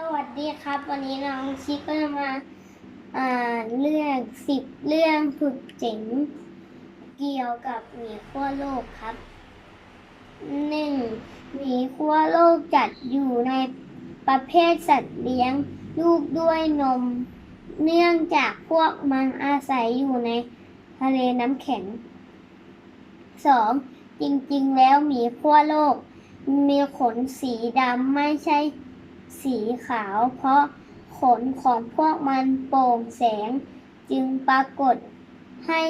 สวัสดีครับ วันนี้น้องชิคก็จะมาอ่านเรื่องสิบเรื่องสุดเจ๋งเกี่ยวกับหมีขั้วโลกครับหนึ่งหมีขั้วโลกจัดอยู่ในประเภทสัตว์เลี้ยงลูกด้วยนม เนื่องจากพวกมันอาศัยอยู่ในทะเลน้ำแข็งสองจริงๆ แล้วหมีขั้วโลก มีขนสีดำไม่ใช่ สีขาวเพราะขนของพวกมันโปร่งแสง จึงปรากฏให้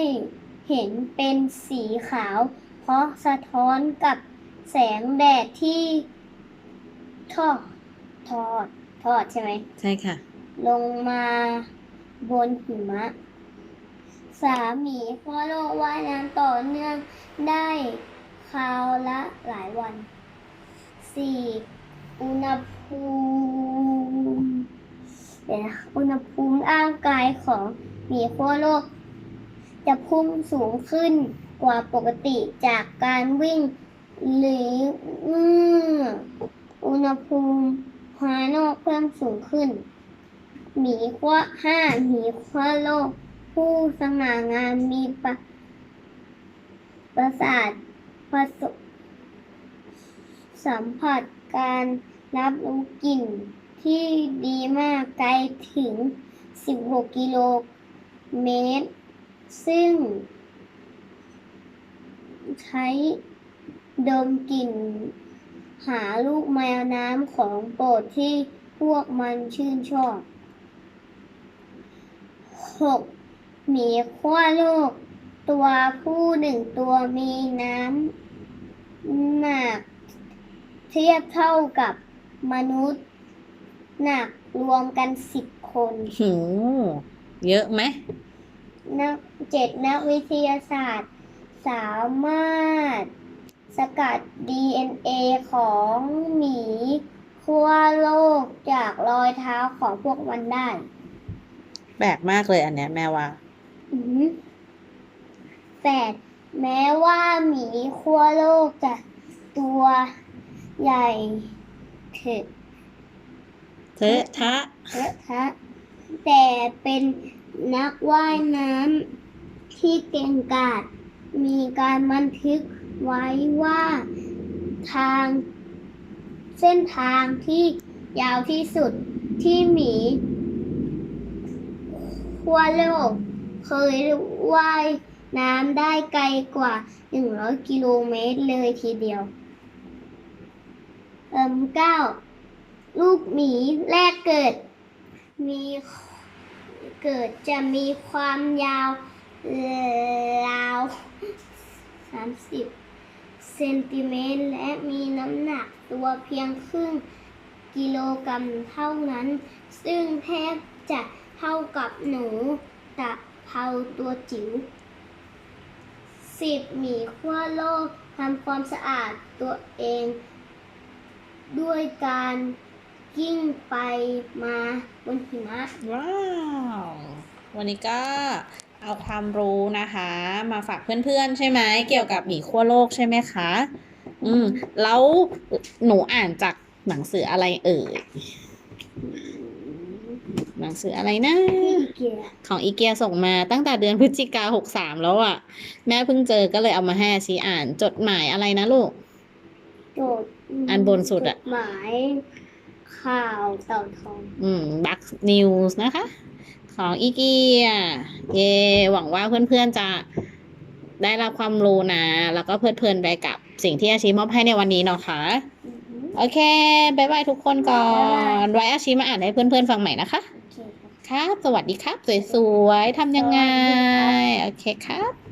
เห็นเป็นสีขาว เพราะสะท้อนกับแสงแดดที่ทอดทอดทอดใช่ไหมใช่ค่ะ ลงมาบนหิมะ สามีพ่อโลกว่ายน้ำต่อเนื่องได้คราวละหลายวันสี่ อุณหภูมิเดี๋ยวนะอุณหภูมิร่างกายของหมีขั้วโลก จะพุ่งสูงขึ้นกว่าปกติจากการวิ่ง หรืออืมอุณหภูมิภายนอกเพิ่มสูงขึ้น หมีขั้วห้าหมีขั้วโลก ผู้สง่างามมีประประสาทประสบสัมผัส การรับรู้กลิ่นที่ดีมากไกลถึง 16 กิโลเมตร ซึ่ง ใช้ดมกลิ่น หาลูกแมวน้ำของโปรดที่พวกมันชื่นชอบ 6. หมีขั้วโลก ตัวผู้หนึ่งตัวมีน้ำ ทียบเท่ากับมนุษย์หนักรวมกันสิบคนหูเยอะไหมนักเจ็ดนักวิทยาศาสตร์ สามารถสกัด DNA ของหมีขั้วโลกจากรอยเท้าของพวกมันได้ แปลกมากเลยอันเนี้ยแม่ว่าอืมแปดแม้ว่าหมีขั้วโลกจะตัว ใหญ่เถอะเทอะทะเถอะทะแต่เป็นนักว่ายน้ำที่เก่งกาจมีการบันทึกไว้ว่าทาง เส้นทางที่ยาวที่สุดที่หมีขั้วโลก เคยว่ายน้ำได้ไกลกว่า 100 กิโลเมตรเลยทีเดียว เอิมเก้าลูกหมีแรกเกิด มีเกิดจะมีความยาวราว30เซนติเมตรและมีน้ำหนักตัวเพียงครึ่งกิโลกรัมเท่านั้น ซึ่งแทบจะเท่ากับหนูตะเภาตัวจิ๋วสิบหมีขั้วโลกทำความสะอาดตัวเอง ด้วยการกิ้งไปมาบนหิมะ ว้าว วันนี้ก็เอาความรู้นะคะ มาฝากเพื่อนๆ ใช่ไหม เกี่ยวกับหมีขั้วโลกใช่ไหมคะ อืม แล้วหนูอ่านจากหนังสืออะไรเอ่ย หนังสืออะไรนะพี่เกียร์ของอีเกียส่งมาตั้งแต่เดือนพฤศจิกาหกสามแล้วอะ่ะ แม่เพิ่งเจอก็เลยเอามาให้อาชีอ่านจดหมายอะไรนะลูกโจทย์ อันบนสุดอะจหมายข่าวเต่าทอง อืมบัคนิวส์นะคะ ของอีเกียเย่หวังว่าเพื่อนๆจะได้รับความรู้นะ แล้วก็เพลิดเพลินไปกับสิ่งที่อาชีมอบให้ในวันนี้เนาะค่ะอือหือโอเคบายบายทุกคนก่อน ไว้อาชีมาอ่านให้เพื่อนๆฟังใหม่นะคะโอเคครับครับ สวัสดีครับ สวยๆทำยังไง โอเคครับ